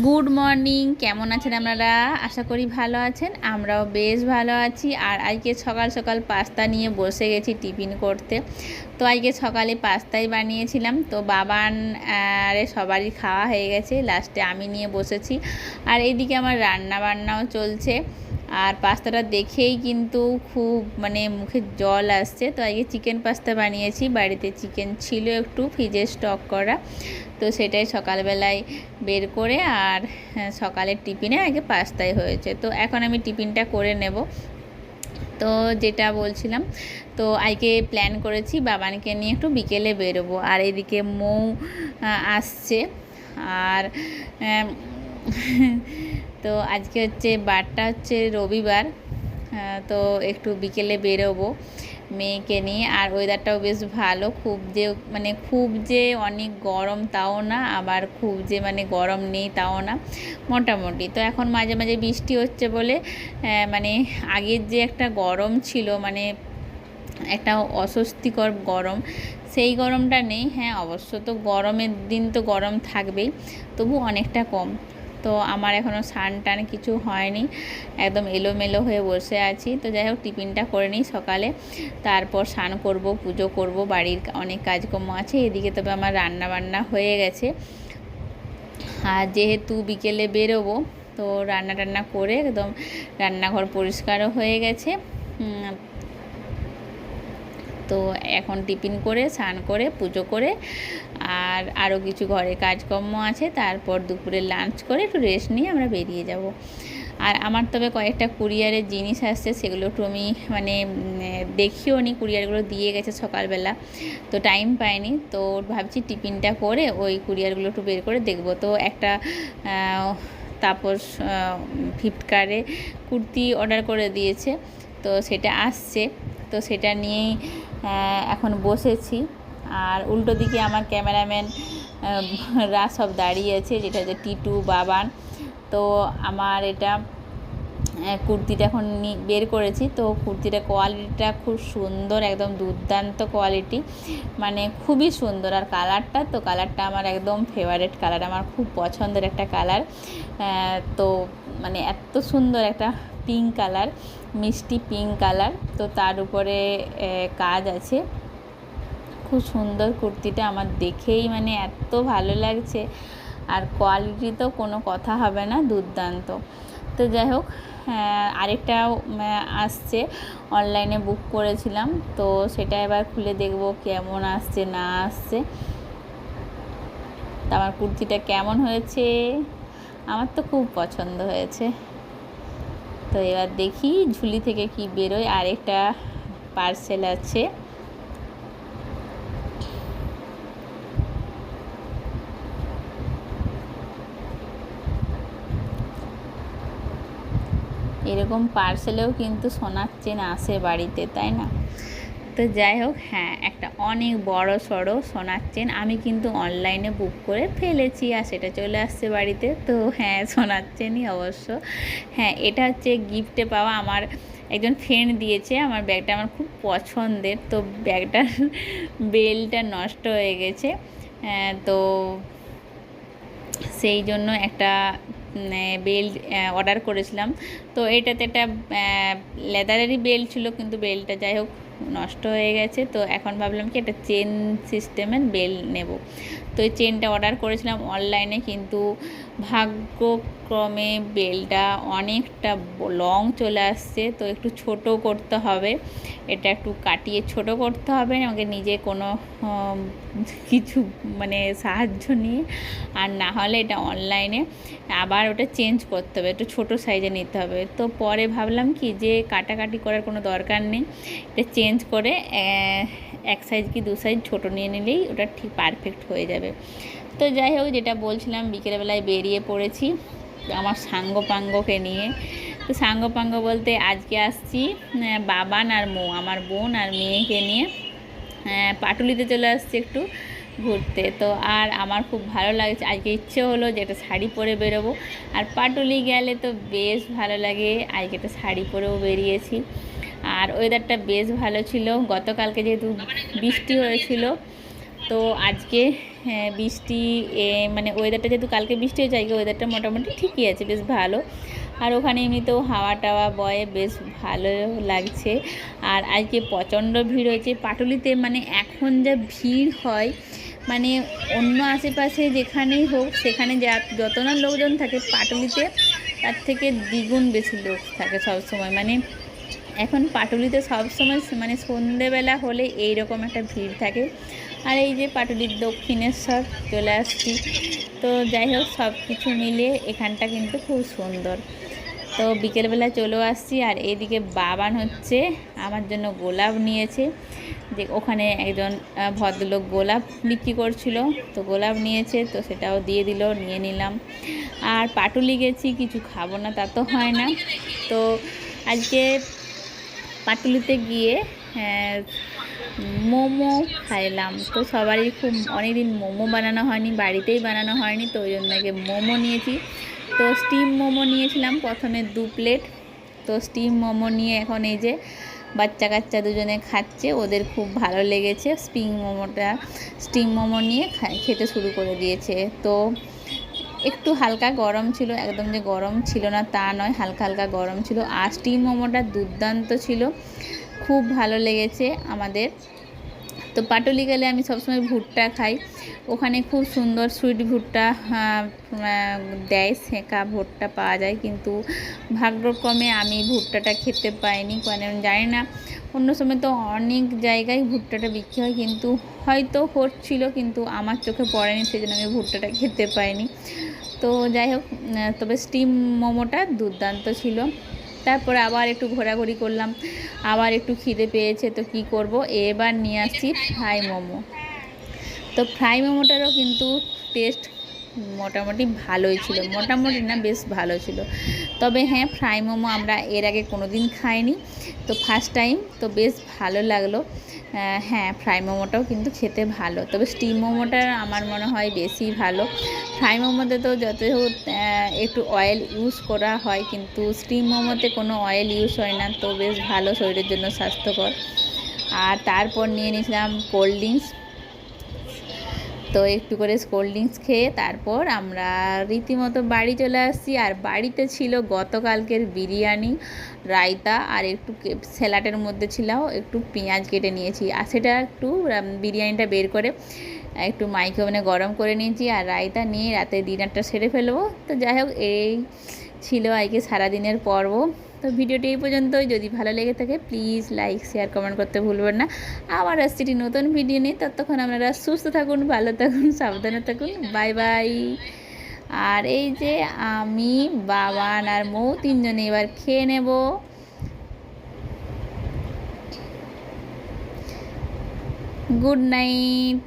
Good morning কেমন আছেন আপনারা? আশা করি ভালো আছেন, আমরাও বেশ ভালো আছি। আর আজকে সকাল সকাল পাস্তা নিয়ে বসে গেছি টিফিন করতে। তো আজকে সকালে পাস্তাই বানিয়েছিলাম। তো বাবান আরে সবারই খাওয়া হয়ে গেছে। লাস্টে আমি নিয়ে বসেছি। আর এদিকে আমার রান্না বান্নাও চলছে। আর পাস্তাটা দেখেই কিন্তু খুব মানে মুখে জল আসছে। তো আজকে চিকেন পাস্তা বানিয়েছি। বাড়িতে চিকেন ছিল একটু ফ্রিজে স্টক করা। তো সেটাই সকালবেলায় বের করে আর হ্যাঁ, সকালের টিফিনে আগে পাস্তাই হয়েছে। তো এখন আমি টিফিনটা করে নেব। তো যেটা বলছিলাম তো আজকে প্ল্যান করেছি বাবানকে নিয়ে একটু বিকেলে বেরোবো। আর এদিকে মৌ আসছে। আর তো আজকে হচ্ছে বারটা হচ্ছে রবিবার তো একটু বিকেলে বেরোবো মেয়েকে নিয়ে। আর ওয়েদারটাও বেশ ভালো, খুব যে মানে খুব যে অনেক গরম তাও না, আবার খুব যে মানে গরম নেই তাও না, মোটামুটি। তো এখন মাঝে মাঝে বৃষ্টি হচ্ছে বলে মানে আগের যে একটা গরম ছিল মানে একটা অস্বস্তিকর গরম, সেই গরমটা নেই। হ্যাঁ অবশ্য তো গরমের দিন তো গরম থাকবেই, তবু অনেকটা কম। তো আমার এখনও স্নান টান কিছু হয়নি। একদম এলোমেলো হয়ে বসে আছি। তো যাই হোক, টিফিনটা করে নিই সকালে। তারপর স্নান করব, পুজো করব, বাড়ির অনেক কাজকর্ম আছে। এদিকে তবে আমার রান্না বান্না হয়ে গেছে। আর যেহেতু বিকেলে বেরোবো, তো রান্না টান্না করে একদম রান্নাঘর পরিষ্কারও হয়ে গেছে। তো এখন টিফিন করে, স্নান করে, পুজো করে আর আরও কিছু ঘরে কাজকর্ম আছে। তারপর দুপুরে লাঞ্চ করে একটু রেস্ট নিয়ে আমরা বেরিয়ে যাব। আর আমার তবে কয়েকটা কুরিয়ারের জিনিস আসছে, সেগুলো একটু আমি মানে দেখিও নি। কুরিয়ারগুলো দিয়ে গেছে সকালবেলা, তো টাইম পাইনি। তো ভাবছি টিফিনটা করে ওই কুরিয়ারগুলো একটু বের করে দেখব। তো একটা তাপস ফ্লিপকার্টে কুর্তি অর্ডার করে দিয়েছে, তো সেটা আসছে। তো সেটা নিয়েই এখন বসেছি। আর উল্টো দিকে আমার ক্যামেরাম্যান রা সব দাঁড়িয়ে আছে যেটা হচ্ছে টিটু বাবান। তো আমার এটা কুর্তিটা এখন বের করেছি। তো কুর্তিটা কোয়ালিটিটা খুব সুন্দর, একদম দুর্দান্ত কোয়ালিটি। মানে খুবই সুন্দর। আর কালারটা, তো কালারটা আমার একদম ফেভারেট কালার। আমার খুব পছন্দের একটা কালার। তো মানে এত সুন্দর একটা পিঙ্ক কালার, মিষ্টি পিঙ্ক কালার। তো তার উপরে কাজ আছে। খুব সুন্দর কুর্তিটা আমার দেখেই মানে এত ভালো লাগছে। আর কোয়ালিটি তো কোনো কথা হবে না, দুর্দান্ত। তো যাই হোক আরেকটাও আসছে। অনলাইনে বুক করেছিলাম, তো সেটা এবার খুলে দেখব কেমন আসছে, না আসছে। তা আমার কুর্তিটা কেমন হয়েছে? আমার তো খুব পছন্দ হয়েছে। তো এবার দেখি ঝুলি থেকে কি বেরোয়। আরেকটা পার্সেল আছে। এরকম পার্সেলেও কিন্তু সোনার চেন আসে বাড়িতে, তাই না? তো যাই হোক হ্যাঁ একটা অনেক বড় সড়ো সোনার চেন আমি কিন্তু অনলাইনে বুক করে ফেলেছি আর সেটা চলে আসছে বাড়িতে। তো হ্যাঁ সোনার চেনই অবশ্য। হ্যাঁ এটা হচ্ছে গিফটে পাওয়া আমার একজন ফ্রেন্ড দিয়েছে, আমার ব্যাগটা আমার খুব পছন্দের। তো ব্যাগটার বেলটা নষ্ট হয়ে গেছে। তো সেই জন্য একটা বেল্ট অর্ডার করেছিলাম। তো এটাতে একটা লেদারেরই বেল্ট ছিল, কিন্তু বেল্টটা যাই হোক নষ্ট হয়ে গেছে। তো এখন ভাবলাম কি একটা চেন সিস্টেমের বেল নেব। তো এই চেনটা অর্ডার করেছিলাম অনলাইনে কিন্তু ভাগ্যক্রমে বেলটা অনেকটা লং চলে আসছে, তো একটু ছোট করতে হবে। এটা একটু কাটিয়ে ছোট করতে হবে, আমাকে নিজে কোনো কিছু মানে সাহায্য নিয়ে। আর না হলে এটা অনলাইনে আবার ওটা চেঞ্জ করতে হবে, একটু ছোটো সাইজে নিতে হবে। তো পরে ভাবলাম কি যে কাটাকাটি করার কোনো দরকার নেই। এটা চেঞ্জ করে এক সাইজ কি দু সাইজ ছোটো নিয়ে নিলেই ওটা ঠিক পারফেক্ট হয়ে যাবে। তো যাই হোক, যেটা বলছিলাম, বিকেলবেলায় বেরিয়ে পড়েছি আমার সাঙ্গ পাঙ্গকে নিয়ে। তো সাঙ্গ পাঙ্গ বলতে আজকে আসছি বাবান আর মো, আমার বোন আর মেয়েকে নিয়ে। পাটুলিতে চলে আসছি একটু ঘুরতে। তো আর আমার খুব ভালো লাগছে, আজকে ইচ্ছে হলো যে একটা শাড়ি পরে বেরোবো। আর পাটুলি গেলে তো বেশ ভালো লাগে, আজকে একটা শাড়ি পরেও বেরিয়েছি। আর ওয়েদারটা বেশ ভালো ছিল। গতকালকে যেহেতু বৃষ্টি হয়েছিল, তো আজকে হ্যাঁ বৃষ্টি মানে ওয়েদারটা যেহেতু কালকে বৃষ্টি হয়েছে, আজকে ওয়েদারটা মোটামুটি ঠিকই আছে, বেশ ভালো। আর ওখানে এমনিতেও হাওয়া টাওয়া বয়ে বেশ ভালো লাগছে। আর আজকে প্রচণ্ড ভিড় হয়েছে, পাটুলিতে মানে এখন যা ভিড় হয় মানে অন্য আশেপাশে যেখানেই হোক, সেখানে যা, যত না লোকজন থাকে পাটুলিতে, তার থেকে দ্বিগুণ বেশি লোক থাকে সব সময় মানে এখন পাটুলিতে সবসময় মানে সন্ধেবেলা হলে এই রকম একটা ভিড় থাকে। আর এই যে পাটুলির দক্ষিণেশ্বর চলে আসছি। তো যাই হোক, সব কিছু মিলিয়ে এখানটা কিন্তু খুব সুন্দর। তো বিকেলবেলা চলেও আসছি আর এদিকে বাবান হচ্ছে, আমার জন্য গোলাপ নিয়েছে। যে ওখানে একজন ভদ্রলোক গোলাপ বিক্রি করছিল, তো গোলাপ নিয়েছে, তো সেটাও দিয়ে দিল, নিয়ে নিলাম। আর পাটুলি গেছি, কিছু খাব না তা তো হয় না। তো আজকে পাটুলিতে গিয়ে হ্যাঁ, মোমো খাইলাম। তো সবারই খুব অনেকদিন মোমো বানানো হয়নি বাড়িতেই বানানো হয়নি তো ওই জন্য মোমো নিয়েছি। তো স্টিম মোমো নিয়েছিলাম প্রথমে দু প্লেট। তো স্টিম মোমো নিয়ে এখন এই যে বাচ্চা কাচ্চা দুজনে খাচ্ছে ওদের খুব ভালো লেগেছে। স্প্রিং মোমোটা স্টিম মোমো নিয়ে খেতে শুরু করে দিয়েছে। তো একটু হালকা গরম ছিল, একদম যে গরম ছিল না তা নয়, হালকা হালকা গরম ছিল। আর স্টিম মোমোটা দুর্দান্ত ছিল, খুব ভালো লেগেছে আমাদের। তো পাটুলি গেলে আমি সবসময় ভুট্টা খাই। ওখানে খুব সুন্দর সুইট ভুট্টা দেয়, সেঁকা ভুট্টা পাওয়া যায়। কিন্তু ভাগ্যক্রমে আমি ভুট্টাটা খেতে পাইনি কারণ জানি না। অন্য সময় তো অনেক জায়গায় ভুট্টাটা বিক্রি হয়, কিন্তু হয়তো হচ্ছিল, কিন্তু আমার চোখে পড়েনি সেই জন্য আমি ভুট্টাটা খেতে পাইনি। তো যাই হোক তবে স্টিম মোমোটা দুর্দান্ত ছিল। তারপরে আবার একটু ঘোরাঘুরি করলাম। আবার একটু খিদে পেয়েছে তো কি করব? এবার নিয়ে আসছি ফ্রাই মোমো। তো ফ্রাই মোমোটারও কিন্তু টেস্ট মোটামুটি ভালোই ছিল। মোটামুটি না, বেশ ভালো ছিল। তবে হ্যাঁ ফ্রাই মোমো আমরা এর আগে কোনো দিন খাইনি। তো ফার্স্ট টাইম তো বেশ ভালো লাগল। হ্যাঁ ফ্রাই মোমোটাও কিন্তু খেতে ভালো। তবে স্টিম মোমোটা আমার মনে হয় বেশি ভালো। ফ্রাই মোমোতে তো যত একটু অয়েল ইউজ করা হয়, কিন্তু স্টিম মোমোতে কোনো অয়েল ইউজ হয় না। তো বেশ ভালো শরীরের জন্য স্বাস্থ্যকর। আর তারপর নিয়ে নিয়েছিলাম কোল্ড ড্রিঙ্কস তো একটু করে কোল্ড ড্রিঙ্কস খেয়ে তারপর আমরা রীতিমতো বাড়ি চলে আসছি। আর বাড়িতে ছিল গতকালকের বিরিয়ানি, রায়তা আর একটু স্যালাডের মধ্যে ছিল একটু পেঁয়াজ কেটে নিয়েছি। আর সেটা একটু বিরিয়ানিটা বের করে একটু মাইক্রোওভেনে গরম করে নিয়েছি আর রায়তা নিয়ে রাতে ডিনারটা সেরে ফেলব। তো যাই হোক, এই ছিল আজকে সারাদিনের পর্ব। তো ভিডিওটি এই পর্যন্তই। যদি ভালো লেগে থাকে প্লিজ লাইক শেয়ার কমেন্ট করতে ভুলবেন না। আবার আসছি নতুন ভিডিও নিয়ে। ততক্ষণ আপনারা সুস্থ থাকুন, ভালো থাকুন, সাবধানে থাকুন। বাই বাই আর এই যে আমি বাবান আর মৌ তিনজনে এবার খেয়ে নেব। Good night